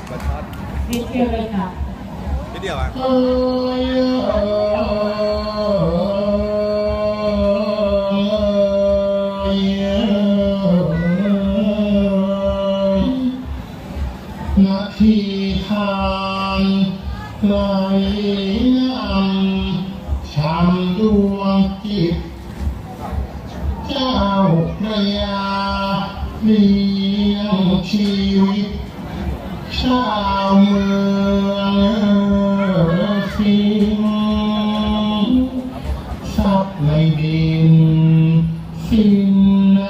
กปลาช่อนนิดเดียวเลยค่ะนิดเดียวอะเอ้ยนาทีทานไหลยังช้ำดวงจิต เจ้าพระยาเลี้ยงชีวิตชาวเมืองสิงห์ทรัพย์ในดิน สิ่งใน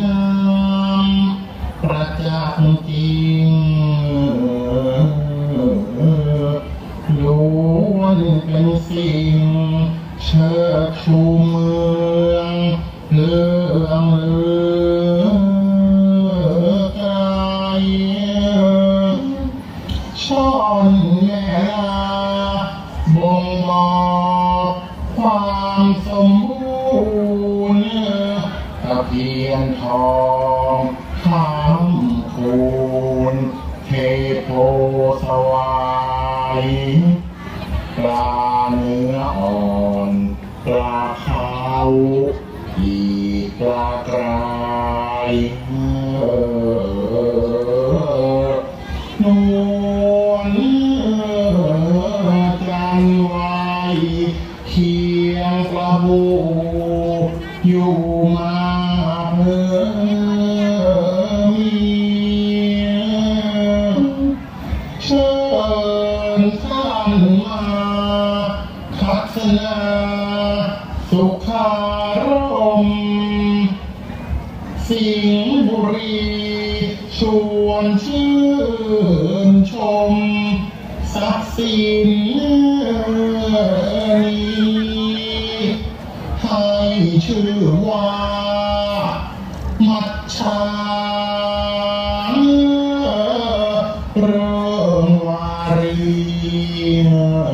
น้ำประจักษ์จริงล้วนเป็นสิ่ง เชิดชูเมืองเรื่อง ตะเพียนทองคำคูณเทโพสวายปลาเนื้ออ่อนปลาขาวอีปลากรายเออนวลจันไว้เคียงกระบูอยู่มา สุขารมณ์สิงห์บุรีชวนชื่นชมทรัพย์สิน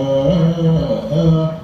อิ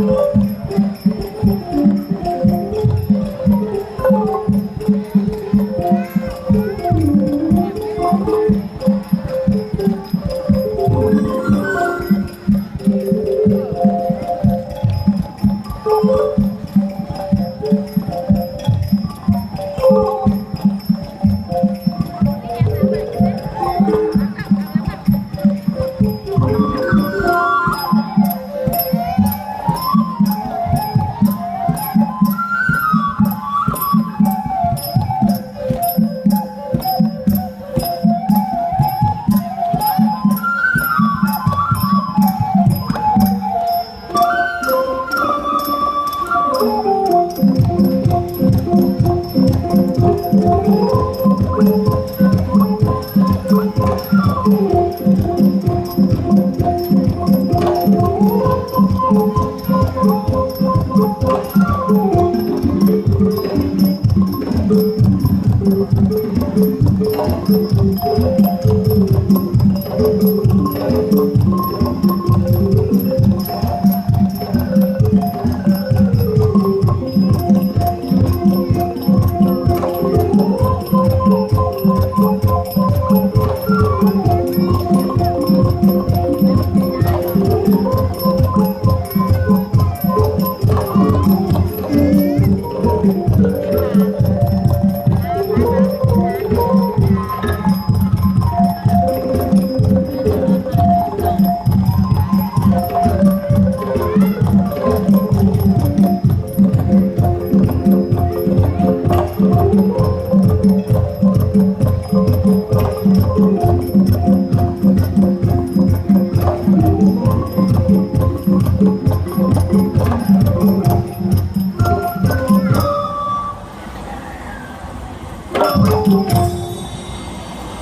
Oh,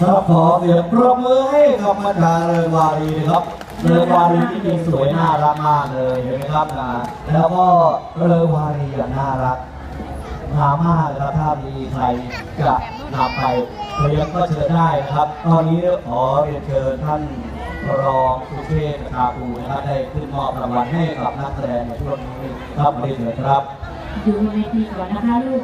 ครับขอเสียงปรบมือให้กับมัญญาเริงวารีนะครับเริงวารีที่จริงสวยน่ารักมากเลยเห็นไหมครับนะแล้วก็เริงวารีอย่างน่ารักงามมากนะครับถ้ามีใครจะนำไปเลี้ยงก็เชิญได้นะครับ ตอนนี้ขอเรียนเชิญท่านรองสุเทพคาปูนะครับได้ขึ้นมอบรางวัลให้กับนักแสดงในช่วงนี้ครับเรียนเชิญครับ ดูในทีก่อนนะคะลูก